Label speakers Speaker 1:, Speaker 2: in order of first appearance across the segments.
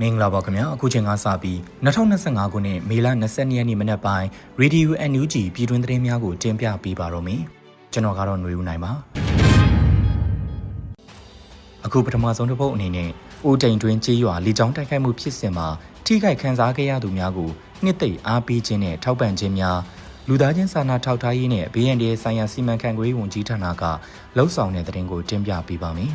Speaker 1: မင်္ဂလာပါခင်ဗျာအခုချိန်ကစပြီး2025ခုနှစ်မေလ22ရက်နေ့မနက်ပိုင်း Radio NUG ပြည်တွင်းသတင်းများကိုတင်ပြပေးပါတော့မယ်ကျွန်တော်ကတော့ຫນွေဦးနိုင်ပါအခုပထမဆုံးတစ်ပုတ်အနေနဲ့အိုတိန်တွင်ကြေးရွာလီချောင်းတိုက်ခိုက်မှုဖြစ်စဉ်မှာထိခိုက်ခံစားခဲ့ရသူများကိုနှစ်သိမ့်အားပေးခြင်းနဲ့ထောက်ပံ့ခြင်းများလူသားချင်းစာနာထောက်ထားရေးနဲ့ BND ဆိုင်ရာစီမံခန့်ခွဲရေးဝန်ကြီးဌာနကလှုပ်ဆောင်တဲ့သတင်းကိုတင်ပြပေးပါမယ်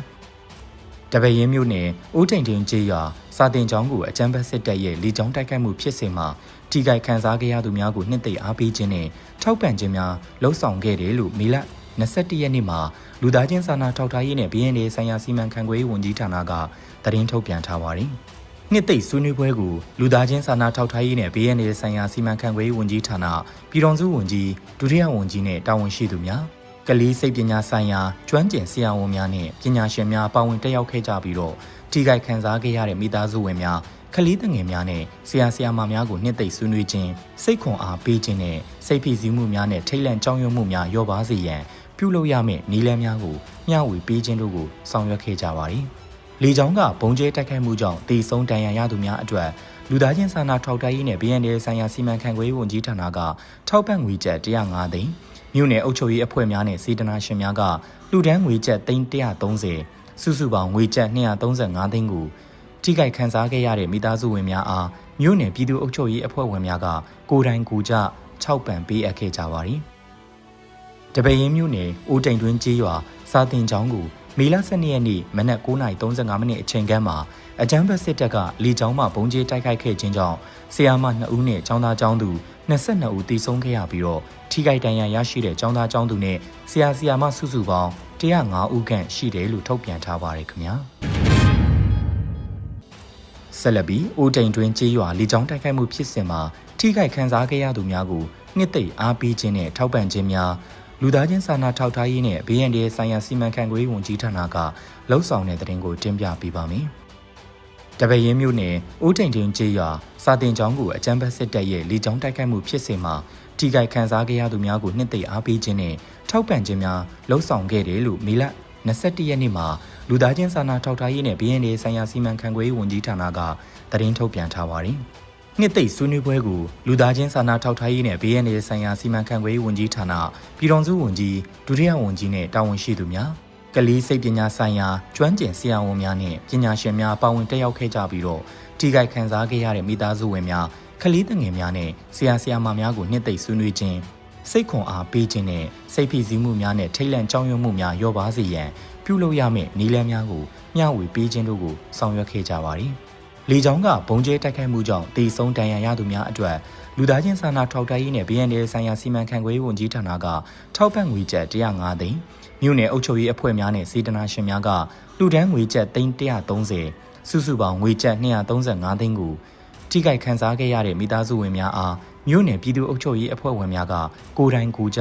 Speaker 1: တပည့်ရင်းမြို့နယ်ဦးတိန်တွင်ကြေးရွာစာတင်ကျောင်းကိုအကြမ်းဖက်စစ်တပ်ရဲ့လေကြောင်းတိုက်ခိုက်မှုဖြစ်စဉ်မှာထိခိုက်ခံစားခဲ့ရသူများကိုနှစ်သိမ့်အားပေးခြင်းနဲ့ထောက်ပံ့ခြင်းများလှုပ်ဆောင်ခဲ့တယ်လို့မေလ21ရက်နေ့မှာလူသားချင်းစာနာထောက်ထားရေးနဲ့ BND ဆိုင်ရာစီမံခန့်ခွဲရေးဝန်ကြီးဌာနကသတင်းထုတ်ပြန်ထားပါတယ်။နှစ်သိမ့်ဆွေးနွေးပွဲကိုလူသားချင်းစာနာထောက်ထားရေးနဲ့ BND ဆိုင်ရာစီမံခန့်ခွဲရေးဝန်ကြီးဌာနပြည်ထောင်စုဝန်ကြီးဒုတိယဝန်ကြီးနဲ့တာဝန်ရှိသူများ ကလေးစိတ်ပညာဆိုင်ရာကျွမ်းကျင်ဆရာဝန်များနဲ့ပညာရှင်များပါဝင်တက်ရောက်ခဲ့ကြပြီးတော့ထိခိုက်ခံစားခဲ့ရတဲ့မိသားစုဝင်များကလေးတငယ်များနဲ့ဆရာဆရာမများကိုနှစ်သိမ့်ဆွေးနွေးခြင်းစိတ်ခွန်အားပေးခြင်းနဲ့စိတ်ဖိစီးမှုများနဲ့ထိတ်လန့်ကြောက်ရွံ့မှုများလျော့ပါစေရန်ပြုလုပ်ရမယ့်နည်းလမ်းများကိုမျှဝေပေးခြင်းတို့ကိုဆောင်ရွက်ခဲ့ကြပါတယ်။လေကြောင်းကဘုံကျဲတိုက်ခိုက်မှုကြောင့်တေဆုံးဒဏ်ရာရသူများအတွက်လူသားချင်းစာနာထောက်ထားရေးနဲ့ BND ဆိုင်ရာစီမံခန့်ခွဲရေးဝန်ကြီးဌာနကထောက်ပံ့ငွေကျပ်105သိန်း မြို့နယ်အုပ်ချုပ်ရေးအဖွဲ့များနဲ့စေတနာရှင်များကလူဒန်းငွေကျပ်သိန်း130စုစုပေါင်းငွေကျပ်235သိန်းကိုထိခိုက်ခံစားခဲ့ရတဲ့မိသားစုဝင်များအားမြို့နယ်ပြည်သူ့အုပ်ချုပ်ရေးအဖွဲ့ဝင်များကကိုယ်တိုင်ကိုယ်ကျထောက်ပံ့ပေးအပ်ခဲ့ကြပါသည်။တပရင်မြို့နယ်အိုတိန်တွင်းကျေးရွာစာတင်ကျောင်းကို မေလ12ရက်နေ့မနက်9:35မိနစ်အချိန်ခန့်မှာအကြမ်းဖက်စစ်တပ်ကလေကြောင်းမှဘုံကျဲတိုက်ခိုက်ခဲ့ခြင်းကြောင့်ဆီယာမ2ဦးနဲ့ចောင်းသားចောင်းသူ22ဦးသေဆုံးခဲ့ရပြီးတော့ထိခိုက်ဒဏ်ရာရရှိတဲ့ចောင်းသားចောင်းသူနဲ့ဆရာဆီယာမစုစုပေါင်း105ဦးခန့်ရှိတယ်လို့ထုတ်ပြန်ထားပါတယ်ခင်ဗျာဆက်လက်ပြီးအိုတိန်တွင်ကြေးရွာလေကြောင်းတိုက်ခိုက်မှုဖြစ်စဉ်မှာထိခိုက်ခံစားခဲ့ရသူများကိုနှစ်သိမ့်အားပေးခြင်းနဲ့ထောက်ပံ့ခြင်းများ လူသားချင်းစာနာထောက်ထားရေးနဲ့ BND ဆိုင်ရာစီမံခန့်ခွဲရေးဝန်ကြီးဌာနကလှုပ်ဆောင်တဲ့တဲ့တင်ကိုတင်ပြပေးပါမယ်။တပည့်ရင်းမြို့နယ်ဦးထိန်ထင်းကျေးရွာစာတင်ကျောင်းကိုအကြမ်းဖက်စစ်တပ်ရဲ့လေကြောင်းတိုက်ခိုက်မှုဖြစ်စဉ်မှာထိခိုက်ခံစားခဲ့ရသူများကိုနှစ်သိမ့်အားပေးခြင်းနဲ့ထောက်ပံ့ခြင်းများလှုပ်ဆောင်ခဲ့တယ်လို့မေလ21ရက်နေ့မှာလူသားချင်းစာနာထောက်ထားရေးနဲ့ BND ဆိုင်ရာစီမံခန့်ခွဲရေးဝန်ကြီးဌာနကသတင်းထုတ်ပြန်ထားပါတယ်။ နှစ်သိမ့်ဆွေးနွေးပွဲကိုလူသားချင်းစာနာထောက်ထားရေးနဲ့ BND ဆိုင်ရာစီမံခန့်ခွဲရေးဝန်ကြီးဌာနပြည်ထောင်စုဝန်ကြီးဒုတိယဝန်ကြီးနဲ့တာဝန်ရှိသူများကလေးစိတ်ပညာဆိုင်ရာကျွမ်းကျင်ဆရာဝန်များနဲ့ပညာရှင်များပါဝင်တက်ရောက်ခဲ့ကြပြီးတော့ထိခိုက်ခံစားခဲ့ရတဲ့မိသားစုဝင်များကလေးငယ်များနဲ့ဆရာဆရာမများကိုနှစ်သိမ့်ဆွေးနွေးခြင်းစိတ်ခွန်အားပေးခြင်းနဲ့စိတ်ဖိစီးမှုများနဲ့ထိတ်လန့်ကြောက်ရွံ့မှုများလျော့ပါစေရန်ပြုလုပ်ရမယ့်နည်းလမ်းများကိုမျှဝေပေးခြင်းတို့ကိုဆောင်ရွက်ခဲ့ကြပါသည်။ လေကြောင်းကဘုံကျဲတိုက်ခိုက်မှုကြောင့်တေဆုံးဒဏ်ရာရသူများအတွက်လူသားချင်းစာနာထောက်ထားရေးနဲ့ BND ဆိုင်ရာစီမံခန့်ခွဲရေးဝန်ကြီးဌာနကထောက်ပံ့ငွေကျပ်105သိန်းမြို့နယ်အုပ်ချုပ်ရေးအဖွဲ့များနဲ့စေတနာရှင်များကလူဒန်းငွေကျပ်သိန်း130စုစုပေါင်းငွေကျပ်235သိန်းကိုထိခိုက်ခံစားခဲ့ရတဲ့မိသားစုဝင်များအားမြို့နယ်ပြည်သူ့အုပ်ချုပ်ရေးအဖွဲ့ဝင်များကကိုယ်တိုင်ကိုယ်ကျ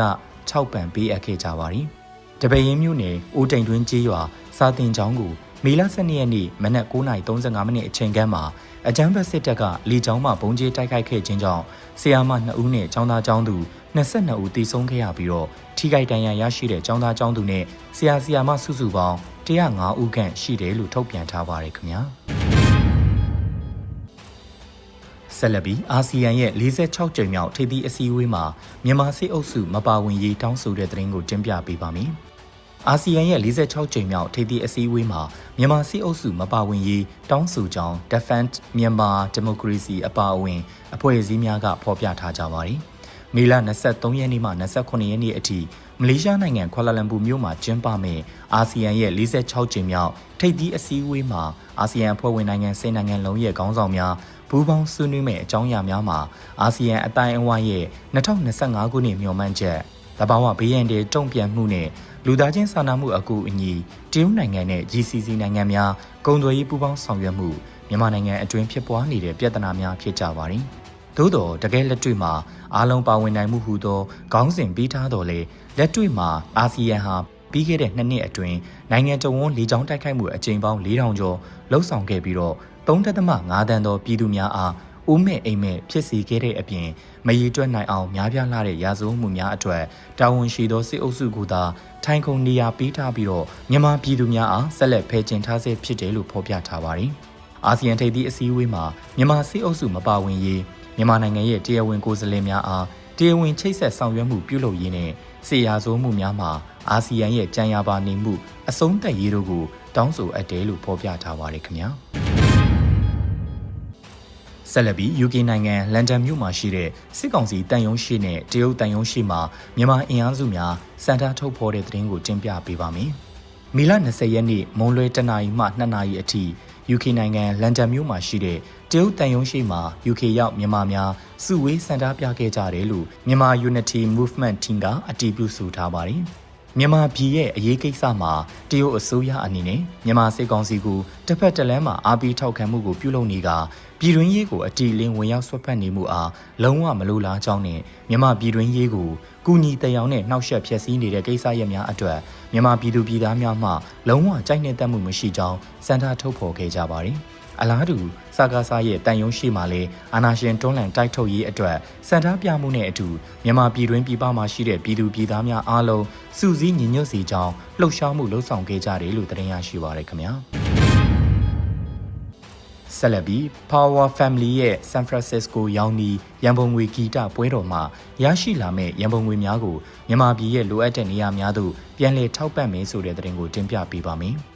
Speaker 1: ထောက်ပံ့ပေးအပ်ခဲ့ကြပါသည်။တပည့်ရင်းမြို့နယ်အိုတိန်တွင်းကျေးရွာစာတင်ကျောင်းကို မေလ12ရက်နေ့မနက်9:35မိနစ်အချိန်ခန့်မှာအကြမ်းဖက်စစ်တပ်ကလေကြောင်းမှဘုံကျဲတိုက်ခိုက်ခဲ့ခြင်းကြောင့်ဆီယာမ2ဦးနဲ့ចောင်းသားចောင်းသူ22ဦးသေဆုံးခဲ့ရပြီးတော့ထိခိုက်ဒဏ်ရာရရှိတဲ့ចောင်းသားចောင်းသူနဲ့ဆရာဆီယာမစုစုပေါင်း105ဦးခန့်ရှိတယ်လို့ထုတ်ပြန်ထားပါတယ်ခင်ဗျာဆက်လက်ပြီးအာဆီယံရဲ့46ကြိမ်မြောက်ထိပ်သီးအစည်းအဝေးမှာမြန်မာစစ်အုပ်စုမပါဝင်ရေးတောင်းဆိုတဲ့သတင်းကိုတင်ပြပေးပါမယ်။ အာဆီယံရဲ့46ကြိမ်မြောက်ထိပ်သီးအစည်းအဝေးမှာမြန်မာစစ်အုပ်စုမပါဝင်ရေးတောင်းဆိုကြောင်း Defend Myanmar Democracy အပါအဝင် အဖွဲ့အစည်းများကဖော်ပြထားကြပါတယ်။မေလ23ရက်နေ့မှ28ရက်နေ့အထိမလေးရှားနိုင်ငံကွာလာလမ်ပူမြို့မှာကျင်းပမယ့်အာဆီယံရဲ့46ကြိမ်မြောက်ထိပ်သီးအစည်းအဝေးမှာအာဆီယံအဖွဲ့ဝင်နိုင်ငံ10နိုင်ငံလုံးရဲ့ခေါင်းဆောင်များဘူပေါင်းဆွေးနွေးမဲ့အကြောင်းအရာများမှာအာဆီယံအတိုင်းအဝိုင်းရဲ့2025ခုနှစ်မျှော်မှန်းချက်တဘာဝဘေးရန်တွေတုံ့ပြန်မှုနဲ့ လူသားချင်းစာနာမှုအကူအညီတရုတ်နိုင်ငံနဲ့ GCC နိုင်ငံများကုန်သွယ်ရေးပူးပေါင်းဆောင်ရွက်မှုမြန်မာနိုင်ငံအတွင်းဖြစ်ပွားနေတဲ့ပြဿနာများဖြစ်ကြပါတယ်။သို့တော့တကယ်လက်တွေ့မှာအားလုံးပါဝင်နိုင်မှုဟူသောခေါင်းစဉ်ပြီးထားတော်လေလက်တွေ့မှာအာဆီယံဟာပြီးခဲ့တဲ့နှစ်နှစ်အတွင်းနိုင်ငံတော်ဝန်လေကြောင်းတိုက်ခိုက်မှုအကြိမ်ပေါင်း4000ကျော်လှုပ်ဆောင်ခဲ့ပြီးတော့3.5တန်းသောပြည်သူများအား ဦးမဲ့အိမ်မဲ့ဖြစ်စီခဲ့တဲ့အပြင်မရီတွက်နိုင်အောင်များပြားလာတဲ့ရာဇဝမှုများအထွက်တာဝန်ရှိသောစစ်အုပ်စုကသာထိုင်ခုံနေရာပေးထားပြီးတော့မြန်မာပြည်သူများအားဆက်လက်ဖယ်ကျင်ထားဆဲဖြစ်တယ်လို့ဖော်ပြထားပါတယ်။အာဆီယံထိပ်သီးအစည်းအဝေးမှာမြန်မာစစ်အုပ်စုမပါဝင်ရေးမြန်မာနိုင်ငံရဲ့တရားဝင်ကိုယ်စားလှယ်များအားတရားဝင်ချိတ်ဆက်ဆောင်ရွက်မှုပြုလုပ်ရေးနဲ့စေရာဇိုးမှုများမှာအာဆီယံရဲ့ကြံရပါနေမှုအဆုံးသတ်ရေးတို့ကိုတောင်းဆိုအပ်တယ်လို့ဖော်ပြထားပါတယ်ခင်ဗျာ ဆက်လက်ပြီး UK နိုင်ငံလန်ဒန်မြို့မှာရှိတဲ့စစ်ကောင်စီတန်ယုံရှိနဲ့တရုတ်တန်ယုံရှိမှာမြန်မာအင်အားစုများစံထားထုတ်ဖော်တဲ့သတင်းကိုတင်ပြပေးပါမယ်။မီလ20ရက်နေ့မွန်လွဲတနာရီမှ2နာရီအထိ UK နိုင်ငံလန်ဒန်မြို့မှာရှိတဲ့တရုတ်တန်ယုံရှိမှာ UK ရောက်မြန်မာများစုဝေးစံထားပြခဲ့ကြတယ်လို့မြန်မာ Unity Movement Team ကအတည်ပြုဆိုထားပါတယ်။ မြန်မာပြည်ရဲ့အရေးကိစ္စမှာတရုတ်အစိုးရအနေနဲ့မြန်မာစစ်ကောင်စီကိုတစ်ဖက်တစ်လမ်းမှာအားပေးထောက်ခံမှုကိုပြုလုပ်နေကပြည်တွင်းရေးကိုအတီလင်းဝင်ရောက်ဆွတ်ဖက်နေမှုအားလုံးဝမလိုလားကြောင်းနဲ့မြန်မာပြည်တွင်းရေးကိုကူညီတည်အောင်နဲ့နှောက်ယှက်ဖျက်ဆီးနေတဲ့ကိစ္စရပ်များအတွက်မြန်မာပြည်သူပြည်သားများမှလုံးဝကြိုက်နေတဲ့မှုမရှိကြောင်းစံထားထုတ်ဖော်ခဲ့ကြပါတယ်။ အလားတူစကားစားရဲ့တန်ယုံရှိမှလည်းအာနာရှင်တွန်းလှန်တိုက်ထုတ်ရေးအတွက်စံထားပြမှုနဲ့အတူမြန်မာပြည်တွင်းပြည်ပမှာရှိတဲ့ပြည်သူပြည်သားများအားလုံးစုစည်းညီညွတ်စီကြောင်းလှုပ်ရှားမှုလှုပ်ဆောင်ခဲ့ကြတယ်လို့သတင်းရရှိပါရခင်ဗျာဆက်လက်ပြီး Power Family ရဲ့ San Francisco ရောင်းနီရန်ပုံငွေဂီတပွဲတော်မှာရရှိလာမဲ့ရန်ပုံငွေများကိုမြန်မာပြည်ရဲ့လိုအပ်တဲ့နေရာများသို့ပြန်လည်ထောက်ပံ့မယ်ဆိုတဲ့သတင်းကိုတင်ပြပေးပါမယ်။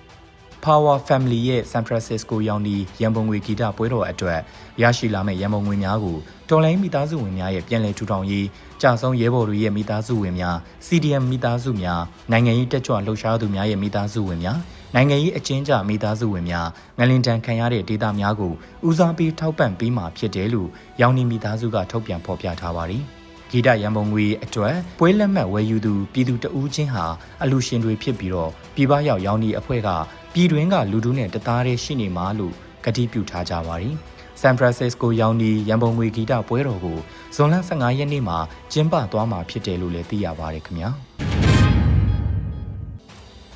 Speaker 1: Power Family ရဲ့ San Francisco ရောင်ဒီရန်ပုံငွေဂီတပွဲတော်အတွက်ရရှိလာမယ့်ရန်ပုံငွေများကိုတော်လိုင်းမိသားစုဝင်များရဲ့ပြန်လည်ထူထောင်ရေးကြာဆုံးရဲဘော်တွေရဲ့မိသားစုဝင်များ CDM မိသားစုများနိုင်ငံရေးတက်ကြွလှုပ်ရှားသူများရဲ့မိသားစုဝင်များနိုင်ငံရေးအကျဉ်းချမိသားစုဝင်များငလင်တန်ခံရတဲ့ဒေသများကိုဦးစားပေးထောက်ပံ့ပေးမှာဖြစ်တယ်လို့ရောင်နီမိသားစုကထုတ်ပြန်ဖော်ပြထားပါတယ် ဂီတရန်ပုံငွေအတွက်ပွဲလက်မှတ်ဝယ်ယူသူပြည်သူတဦးချင်းဟာအလူရှင်တွေဖြစ်ပြီးတော့ပြည်ပရောက်ရောင်းဒီအဖွဲ့ကပြည်တွင်းကလူထုနဲ့တသားတည်းရှိနေမှာလို့ကတိပြုထားကြပါတယ်။ဆန်ဖရန်စစ္စကိုရောင်းဒီရန်ပုံငွေဂီတပွဲတော်ကိုဇွန်လ15ရက်နေ့မှာကျင်းပသွားမှာဖြစ်တယ်လို့လည်းသိရပါတယ်ခင်ဗျာ။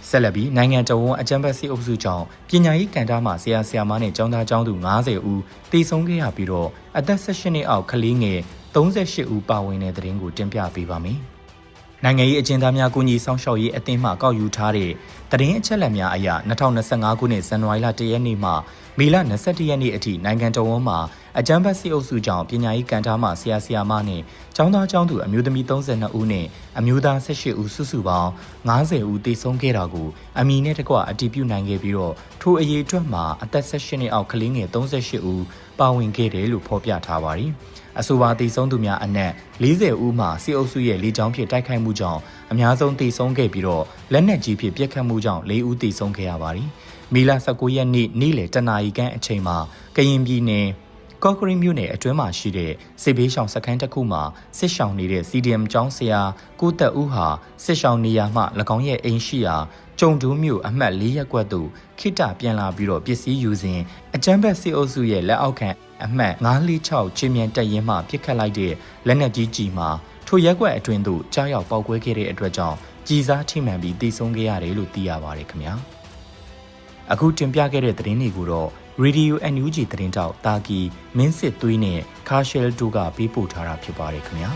Speaker 1: ဆက်လက်ပြီးနိုင်ငံတော်ဝန်အကြံဖက်စီအုပ်စုကြောင့်ပညာရေးကန်တာမှဆရာဆရာမနဲ့ကျောင်းသားကျောင်းသူ90ဦးတည်ဆုံးခဲ့ရပြီးတော့အသက်18နှစ်အောက်ကလေးငယ် 38ဦးပါဝင်တဲ့တဲ့ရင်ကိုတင်ပြပေးပါမယ်။နိုင်ငံရေးအကျဉ်းသားများကူညီဆောင်ရှောက်ရေးအသင်းမှကောက်ယူထားတဲ့သတင်းအချက်အလက်များအရ2025ခုနှစ်ဇန်နဝါရီလ1ရက်နေ့မှမေလ22ရက်နေ့အထိနိုင်ငံတော်ဝန်မှအကြမ်းဖက်စစ်အုပ်စုကြောင့်ပညာရေးကန်ထားမှဆရာဆရာမနဲ့ကျောင်းသားကျောင်းသူအမျိုးသမီး32ဦးနဲ့အမျိုးသား18ဦးစုစုပေါင်း90ဦးသေဆုံးခဲ့တာကိုအမည်နဲ့တကွအတည်ပြုနိုင်ခဲ့ပြီးတော့ထိုအရေးအတွက်မှာအသက်18နှစ်အောက်ကလေးငယ်38ဦးပါဝင်ခဲ့တယ်လို့ဖော်ပြထားပါတယ်။ အဆိုပါတည်ဆုံးသူများအနက်40ဦးမှစစ်အုပ်စုရဲ့လေကြောင်းဖြင့်တိုက်ခိုက်မှုကြောင့်အများဆုံးတည်ဆုံးခဲ့ပြီးတော့လက်နက်ကြီးဖြင့်ပစ်ခတ်မှုကြောင့်၄ဦးတည်ဆုံးခဲ့ရပါတယ်။မီလ19ရက်နေ့နေ့လယ်တနာရီခန့်အချိန်မှာကရင်ပြည်နယ်ကော့ကရိမြို့နယ်အတွင်းမှာရှိတဲ့စစ်ဘေးရှောင်စခန်းတစ်ခုမှာစစ်ရှောင်နေတဲ့ CDM ကျောင်းဆရာကိုတက်ဦးဟာစစ်ရှောင်နေရာမှ၎င်းရဲ့အိမ်ရှိရာကျုံတူးမြို့အမှတ်၄ရပ်ကွက်သို့ခိတပြန်လာပြီးတော့ပစ္စည်းယူစဉ်အကြမ်းဖက်စစ်အုပ်စုရဲ့လက်အောက်ခံ အမှတ်946ချင်းမြန်တက်ရင်မှပြစ်ခတ်လိုက်တဲ့လက်နက်ကြီးကြီးမှာထိုရက်ကွက်အတွင်းသို့ကြားရောက်ပေါက်ကွဲခဲ့တဲ့အတွက်ကြောင့်ကြီးစားထိမှန်ပြီးတည်ဆုံးခဲ့ရတယ်လို့သိရပါတယ်ခင်ဗျာအခုတင်ပြခဲ့တဲ့သတင်းတွေကိုတော့ Radio NUG သတင်းတောက်တာကီမင်းစစ်သွေးနဲ့ Carshell တို့ကပေးပို့ထားတာဖြစ်ပါတယ်ခင်ဗျာ